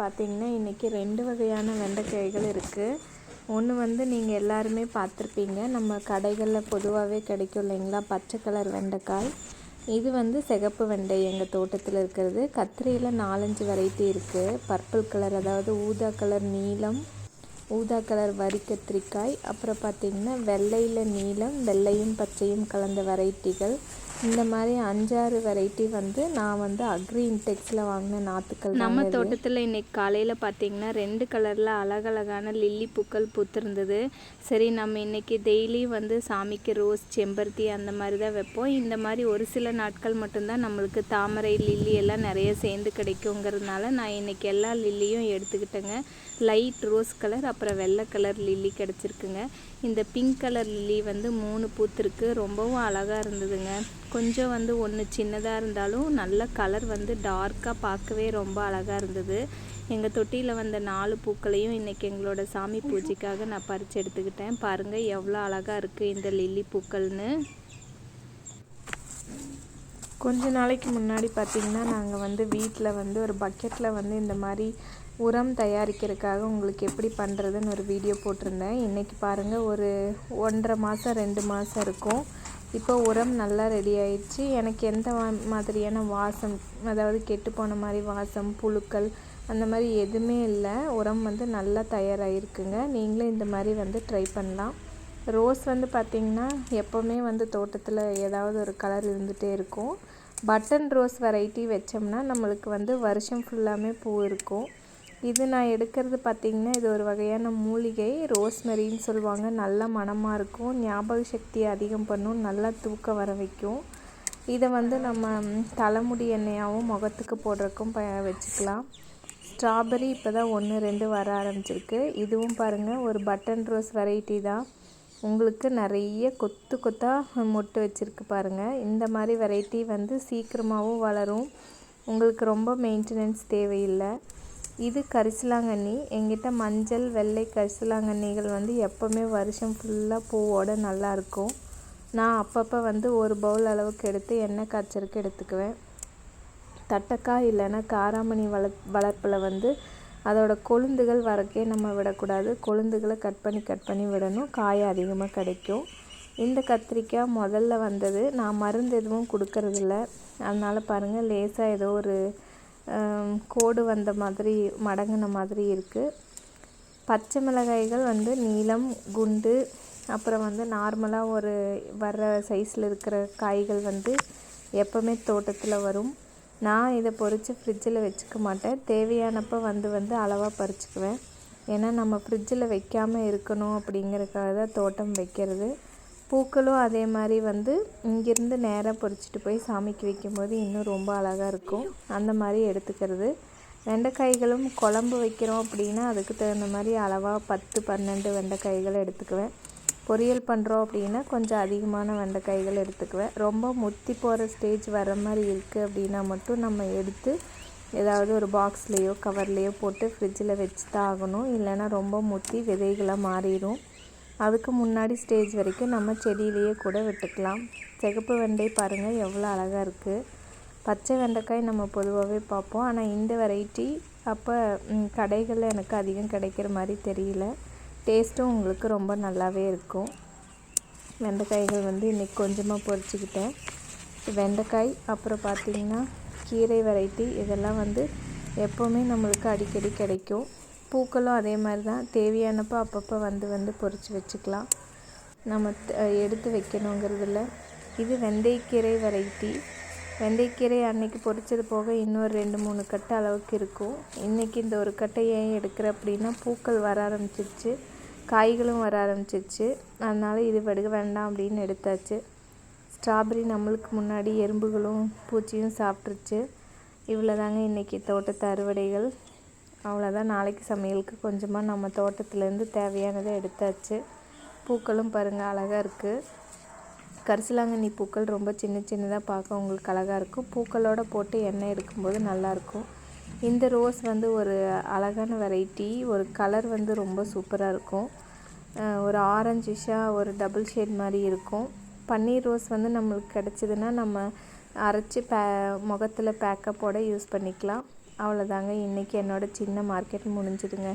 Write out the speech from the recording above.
பார்த்தீங்கன்னா இன்றைக்கி ரெண்டு வகையான வெண்டைக்காய்கள் இருக்குது ஒன்று வந்து நீங்கள் எல்லாருமே பார்த்துருப்பீங்க நம்ம கடைகளில் பொதுவாகவே கிடைக்கும் இல்லைங்களா? பச்சை கலர் வெண்டைக்காய். இது வந்து சிகப்பு வெண்டை எங்கள் தோட்டத்தில் இருக்கிறது. கத்திரியில் நாலஞ்சு வெரைட்டி இருக்குது பர்பிள் கலர் அதாவது ஊதா கலர் நீலம் ஊதா கலர் வரி கத்திரிக்காய். அப்புறம் பார்த்திங்கன்னா வெள்ளையில் நீலம் வெள்ளையும் பச்சையும் கலந்த வெரைட்டிகள் இந்த மாதிரி அஞ்சாறு வெரைட்டி வந்து நான் வந்து அக்ரி இன்டெக்ஸில் வாங்கின நாற்றுக்கள் நம்ம தோட்டத்தில் இன்னைக்கு காலையில் பார்த்தீங்கன்னா ரெண்டு கலரில் அழகழகான லில்லி பூக்கள் பூத்திருந்தது. சரி நம்ம இன்னைக்கு டெய்லி வந்து சாமிக்கு ரோஸ் செம்பருத்தி அந்த மாதிரி தான் வைப்போம். இந்த மாதிரி ஒரு சில நாட்கள் மட்டும்தான் நம்மளுக்கு தாமரை லில்லி எல்லாம் நிறைய சேர்ந்து கிடைக்குங்கிறதுனால நான் இன்னைக்கு எல்லா லில்லியும் எடுத்துக்கிட்டேங்க. லைட் ரோஸ் கலர் அப்புறம் வெள்ளை கலர் லில்லி கிடச்சிருக்குங்க. இந்த பிங்க் கலர் லில்லி வந்து மூணு பூத்துருக்கு. ரொம்பவும் அழகாக இருந்ததுங்க. கொஞ்சம் வந்து ஒன்று சின்னதாக இருந்தாலும் நல்ல கலர் வந்து டார்க்காக பார்க்கவே ரொம்ப அழகாக இருந்தது. எங்கள் தொட்டியில் வந்த நாலு பூக்களையும் இன்றைக்கி எங்களோட சாமி பூஜைக்காக நான் பறித்து எடுத்துக்கிட்டேன். பாருங்கள் எவ்வளோ அழகாக இருக்குது இந்த லில்லி பூக்கள்னு. கொஞ்ச நாளைக்கு முன்னாடி பார்த்திங்கன்னா நாங்கள் வந்து வீட்டில் வந்து ஒரு பக்கெட்டில் வந்து இந்த மாதிரி உரம் தயாரிக்கிறதுக்காக உங்களுக்கு எப்படி பண்ணுறதுன்னு ஒரு வீடியோ போட்டிருந்தேன். இன்றைக்கி பாருங்கள் ஒரு ஒன்றரை மாதம் ரெண்டு மாதம் இருக்கும். இப்போ உரம் நல்லா ரெடி ஆயிடுச்சு. எனக்கு எந்த மாதிரியான வாசம் அதாவது கெட்டு போன மாதிரி வாசம் புழுக்கள் அந்த மாதிரி எதுவுமே இல்லை. உரம் வந்து நல்லா தயாராகிருக்குங்க. நீங்களும் இந்த மாதிரி வந்து ட்ரை பண்ணலாம். ரோஸ் வந்து பார்த்திங்கன்னா எப்போவுமே வந்து தோட்டத்தில் ஏதாவது ஒரு கலர் இருந்துகிட்டே இருக்கும். பட்டன் ரோஸ் வெரைட்டி வச்சோம்னா நம்மளுக்கு வந்து வருஷம் ஃபுல்லாமே பூ இருக்கும். இது நான் எடுக்கிறது பார்த்திங்கன்னா இது ஒரு வகையான மூலிகை ரோஸ்மெரின்னு சொல்லுவாங்க. நல்ல மணமாக இருக்கும் ஞாபக சக்தியை அதிகம் பண்ணும் நல்லா தூக்கம் வர வைக்கும். இதை வந்து நம்ம தலைமுடி எண்ணெயாகவும் முகத்துக்கு போடுறக்கும் ப வச்சுக்கலாம். ஸ்ட்ராபெரி இப்போ தான் ஒன்று ரெண்டு வர ஆரம்பிச்சிருக்கு. இதுவும் பாருங்கள் ஒரு பட்டன் ரோஸ் வெரைட்டி தான். உங்களுக்கு நிறைய கொத்து கொத்தாக மொட்டு வச்சுருக்கு பாருங்கள் இந்த மாதிரி வெரைட்டி வந்து சீக்கிரமாகவும் வளரும். உங்களுக்கு ரொம்ப மெயின்டெனன்ஸ் தேவையில்லை. இது கரிசலாங்கண்ணி எங்கிட்ட மஞ்சள் வெள்ளை கரிசலாங்கண்ணிகள் வந்து எப்போவுமே வருஷம் ஃபுல்லாக பூவோடு நல்லாயிருக்கும் நான் அப்பப்போ வந்து ஒரு பவுல் அளவுக்கு எடுத்து எண்ணெய் காய்ச்சலுக்கு எடுத்துக்குவேன். தட்டக்காய் இல்லைன்னா காராமணி வள வளர்ப்பில் வந்து அதோட கொழுந்துகள் வரக்கே நம்ம விடக்கூடாது. கொழுந்துகளை கட் பண்ணி கட் பண்ணி விடணும். காய் அதிகமாக கிடைக்கும். இந்த கத்திரிக்காய் முதல்ல வந்தது. நான் மருந்து எதுவும் கொடுக்கறதில்ல. அதனால் பாருங்கள் லேசாக ஏதோ ஒரு கோடு வந்த மாதிரி மடங்கின மாதிரி இருக்குது பச்சை மிளகாய்கள் வந்து நீளம் குண்டு அப்புறம் வந்து நார்மலாக ஒரு வர்ற சைஸில் இருக்கிற காய்கள் வந்து எப்போவுமே தோட்டத்தில் வரும். நான் இதை பொறித்து ஃப்ரிட்ஜில் வச்சுக்க மாட்டேன். தேவையானப்போ வந்து வந்து அளவாக பறிச்சுக்குவேன். ஏன்னா நம்ம ஃப்ரிட்ஜில் வைக்காமல் இருக்கணும் அப்படிங்கிறதுக்காக தான் தோட்டம் வைக்கிறது. பூக்களும் அதே மாதிரி வந்து இங்கேருந்து நேராக பொறிச்சிட்டு போய் சாமிக்கு வைக்கும்போது இன்னும் ரொம்ப அழகாக இருக்கும். அந்த மாதிரி எடுத்துக்கிறது. வெண்டைக்காய்களும் குழம்பு வைக்கிறோம் அப்படின்னா அதுக்கு தகுந்த மாதிரி அளவாக பத்து பன்னெண்டு வெண்டைக்காய்களை எடுத்துக்குவேன். பொரியல் பண்ணுறோம் அப்படின்னா கொஞ்சம் அதிகமான வெண்டைக்காய்கள் எடுத்துக்குவேன். ரொம்ப முத்தி போகிற ஸ்டேஜ் வர மாதிரி இருக்குது அப்படின்னா மட்டும் நம்ம எடுத்து ஏதாவது ஒரு பாக்ஸ்லேயோ கவர்லேயோ போட்டு ஃப்ரிட்ஜில் வச்சு தான் ஆகணும். இல்லைன்னா ரொம்ப முத்தி விதைகளாக மாறிடும். அதுக்கு முன்னாடி ஸ்டேஜ் வரைக்கும் நம்ம செடியிலேயே கூட விட்டுக்கலாம். சிகப்பு வெண்டை பாருங்கள் எவ்வளோ அழகாக இருக்குது பச்சை வெண்டைக்காய் நம்ம பொதுவாகவே பார்ப்போம். ஆனால் இந்த வெரைட்டி அப்போ கடைகளில் எனக்கு அதிகம் கிடைக்கிற மாதிரி தெரியல. டேஸ்ட்டும் உங்களுக்கு ரொம்ப நல்லாவே இருக்கும். வெண்டைக்காய்கள் வந்து இன்றைக்கி கொஞ்சமாக பொறிச்சிக்கிட்டேன். வெண்டைக்காய் அப்புறம் பார்த்திங்கன்னா கீரை வெரைட்டி இதெல்லாம் வந்து எப்போவுமே நம்மளுக்கு அடிக்கடி கிடைக்கும். பூக்களும் அதே மாதிரி தான். தேவையானப்போ அப்பப்போ வந்து வந்து பொறிச்சு வச்சுக்கலாம். நம்ம எடுத்து வைக்கணுங்கிறதில்ல. இது வெந்தயக்கீரை வெரைட்டி வெந்தயக்கீரை அன்னைக்கு பொறிச்சது போக இன்னொரு ரெண்டு மூணு கட்டை அளவுக்கு இருக்கும். இன்றைக்கி இந்த ஒரு கட்டை ஏன் எடுக்கிற அப்படின்னா பூக்கள் வர ஆரம்பிச்சிருச்சு. காய்களும் வர ஆரம்பிச்சிருச்சு. அதனால் இது வடுக வேண்டாம் அப்படின்னு எடுத்தாச்சு. ஸ்ட்ராபெரி நம்மளுக்கு முன்னாடி எறும்புகளும் பூச்சியும் சாப்பிட்ருச்சு இவ்வளோ தாங்க இன்றைக்கி தோட்டத்து அறுவடைகள். அவ்வளோதான். நாளைக்கு சமையலுக்கு கொஞ்சமாக நம்ம தோட்டத்துலேருந்து தேவையானதை எடுத்தாச்சு. பூக்களும் பாருங்கள் அழகாக இருக்குது கரிசலாங்கண்ணி பூக்கள் ரொம்ப சின்ன சின்னதாக பார்க்க உங்களுக்கு அழகாக இருக்கும். பூக்களோடு போட்டு எண்ணெய் எடுக்கும்போது நல்லாயிருக்கும் இந்த ரோஸ் வந்து ஒரு அழகான வெரைட்டி ஒரு கலர் வந்து ரொம்ப சூப்பராக இருக்கும். ஒரு ஆரஞ்சிஷாக ஒரு டபுள் ஷேட் மாதிரி இருக்கும். பன்னீர் ரோஸ் வந்து நம்மளுக்கு கிடச்சிதுன்னா நம்ம அரைச்சி பே முகத்தில் பேக்கப்போடு யூஸ் பண்ணிக்கலாம். அவ்வளோதாங்க இன்றைக்கி என்னோடய சின்ன மார்க்கெட் முடிஞ்சுதுங்க.